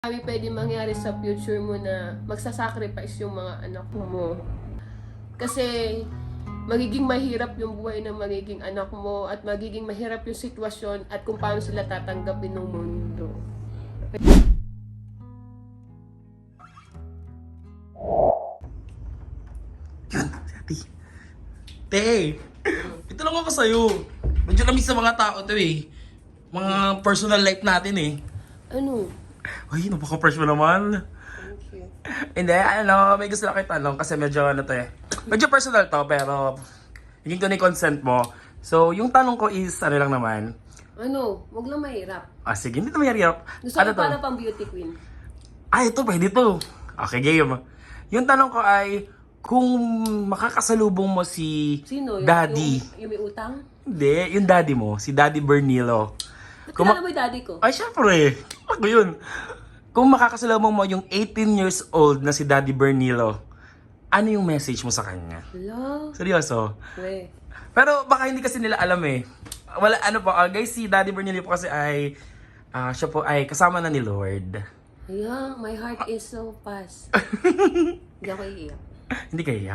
Marami pwede mangyari sa future mo na magsasacrifice yung mga anak mo. Kasi magiging mahirap yung buhay ng magiging anak mo at magiging mahirap yung sitwasyon at kung paano sila tatanggapin ng mundo. Yun, ate. Te, ito lang ako sa'yo. Medyo kami sa mga tao to eh. Mga personal life natin eh. Ano? Ay, napaka-fresh mo naman. Thank you. Hindi, ano, may gusto lang kayo tanong kasi medyo ano to eh. Medyo personal to pero hingin ko na yung consent mo. So, yung tanong ko is, ano lang naman. Ano? Huwag lang mahirap. Ah, sige, hindi to mahirap. Gusto Ano ko to? para pang beauty queen. Ah, ito, pwede to. Okay, game. Yung tanong ko ay, kung makakasalubong mo si Sino? Yung, Daddy. Yung, yung may utang? Hindi, yung daddy mo, si Daddy Bernilo. Ba't Kung ma- kilala mo yung daddy ko? Ay, syempre. Ako yun. Kung makakasalubong mo yung 18 years old na si Daddy Bernilo, ano yung message mo sa kanya? Hello? Seryoso? We. Pero baka hindi kasi nila alam eh. Wala, ano po, ah, guys, si Daddy Bernilo po kasi ay, ah, siya po ay kasama na ni Lord. Yeah, my heart is so fast. Hindi ako iiyak. hindi kayo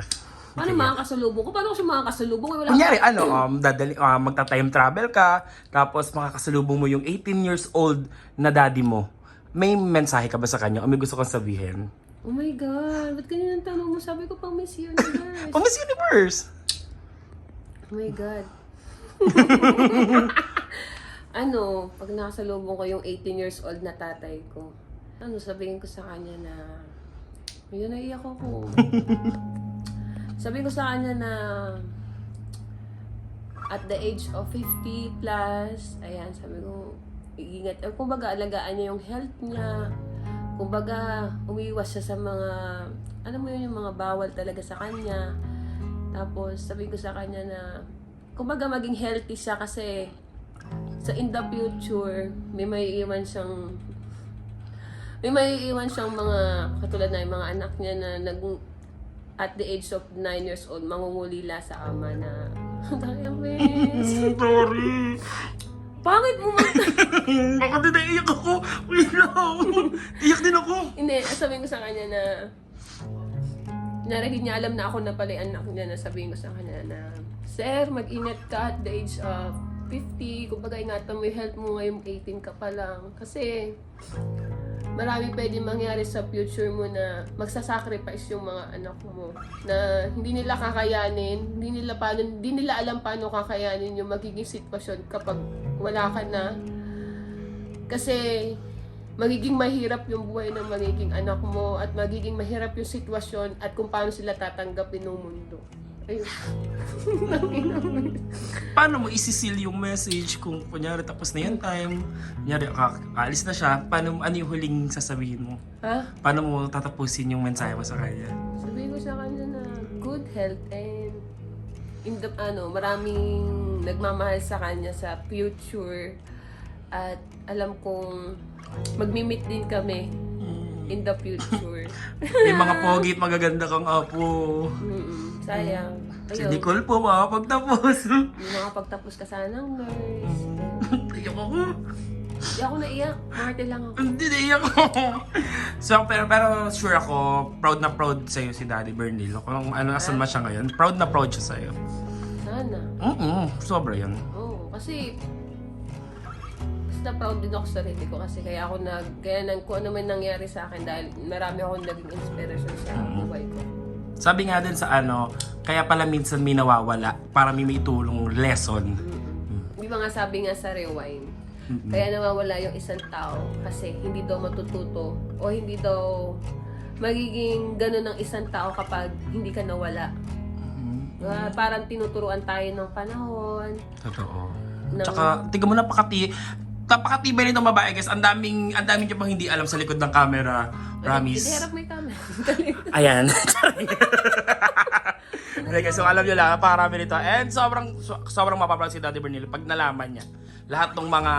Paano makakasalubong ko? Paano ko siya makakasalubong? Wala Kunyari, ano, um, dadali, ah, magta-time travel ka, tapos makakasalubong mo yung 18 years old na daddy mo. May mensahe ka ba sa kanya o may gusto kang sabihin? Oh my God, ba't ganyan ang tanong mo? Sabi ko pang Miss Universe. Oh, Miss Universe! Oh my God. ano, pag nakasalubong ko yung 18 years old na tatay ko, ano, sabihin ko sa kanya na, yun, naiyak ako. Sabihin ko sa kanya na, at the age of 50 plus, ayan, sabi ko, iingat, eh, kumbaga, alagaan niya yung health niya, kumbaga, umiwas siya sa mga, alam mo yun, yung mga bawal talaga sa kanya, tapos, sabi ko sa kanya na, kumbaga maging healthy siya kasi sa in the future, may may iwan siyang may may iwan siyang mga katulad na yung mga anak niya na nag at the age of 9 years old, mangungulila sa ama na Daya, miss. Sorry! Pangit mo man. Baka din naiyak ako! Iyak din ako! Hindi, sabihin ko sa kanya na Narigid niya, alam na ako na pala yung anak niya na sabihin ko sa kanya na Sir, mag-ingat ka at the age of 50. Kumbaga, ingatan mo yung health mo ngayong 18 ka pa lang. Kasi, marami pwede mangyari sa future mo na magsasacrifice yung mga anak mo. Na hindi nila kakayanin, hindi nila, paano, hindi nila alam paano kakayanin yung magiging sitwasyon kapag wala ka na. Kasi, magiging mahirap yung buhay ng magiging anak mo at magiging mahirap yung sitwasyon at kung paano sila tatanggapin ng mundo. Ayun. Paano mo isisil yung message kung kunyari tapos na yung time, kunyari ka- aalis na siya, paano, ano yung huling sasabihin mo? ha? Paano mo tatapusin yung mensahe mo sa kanya? Sabihin ko sa kanya na good health and in the, ano, maraming nagmamahal sa kanya sa future at alam kong magmi-meet din kami in the future. May mga pogi at magaganda kang apo. Mm-mm. Sayang. Si Ayun. Nicole po, makapagtapos. Yung mga pagtapos ka sana ng nurse. Iyak ako. Hindi ako naiyak. Marte lang ako. Hindi, naiyak ako. so, pero, pero sure ako, proud na proud sa'yo si Daddy Bernilo. Kung ano, asan man siya ngayon, proud na proud siya sa'yo. Sana. Mm sobra yun. Oo, kasi basta proud din ako sa sarili ko kasi kaya ako nag kaya nang kung ano man nangyari sa akin dahil marami akong naging inspiration sa buhay ko. Sabi nga din sa ano, kaya pala minsan may nawawala para may may tulong lesson. Di ba nga sabi nga sa rewind, kaya nawawala yung isang tao kasi hindi daw matututo o hindi daw magiging ganun ng isang tao kapag hindi ka nawala. Ah, parang tinuturuan tayo ng panahon. Totoo. No. Tsaka, tingnan mo napakati napakatibay nitong babae guys. Ang daming ang daming niyo pang hindi alam sa likod ng camera. Hindi, Promise. harap mo yung camera. Ayan. okay, so alam niyo lang, napakarami nito. And sobrang so- sobrang mapaproud si Daddy Bernil pag nalaman niya lahat ng mga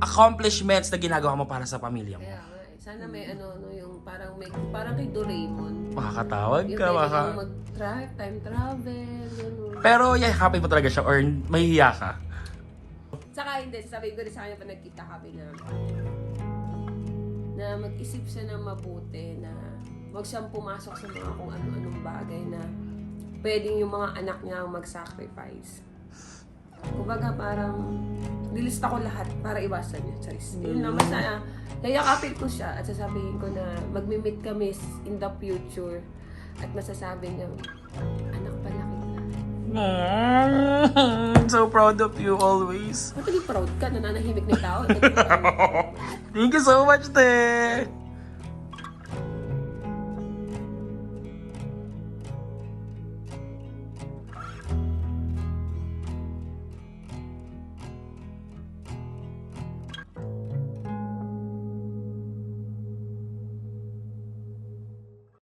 accomplishments na ginagawa mo para sa pamilya mo. Kaya nga, eh, sana may ano, no, yung parang may, parang kay Doraemon. Makakatawag Yung ka, pwede maka... kang mag-drive, time travel, gano'n. Pero yeah, happy mo talaga siya or mahihiya ka. Saka hindi, sabi ko rin sa kanya pa nagkita kami na na mag-isip siya ng mabuti na huwag siyang pumasok sa mga kung ano-anong bagay na pwedeng yung mga anak niya ang mag-sacrifice. Kumbaga parang nilista ko lahat para iwasan niya. Charis. Yun naman sana, yayakapin ko siya at sasabihin ko na magmi-meet kami in the future at masasabi niya, anak pala Mm, so proud of you always. Ba't naging proud ka? Nananahimik na tao. Thank you so much, te!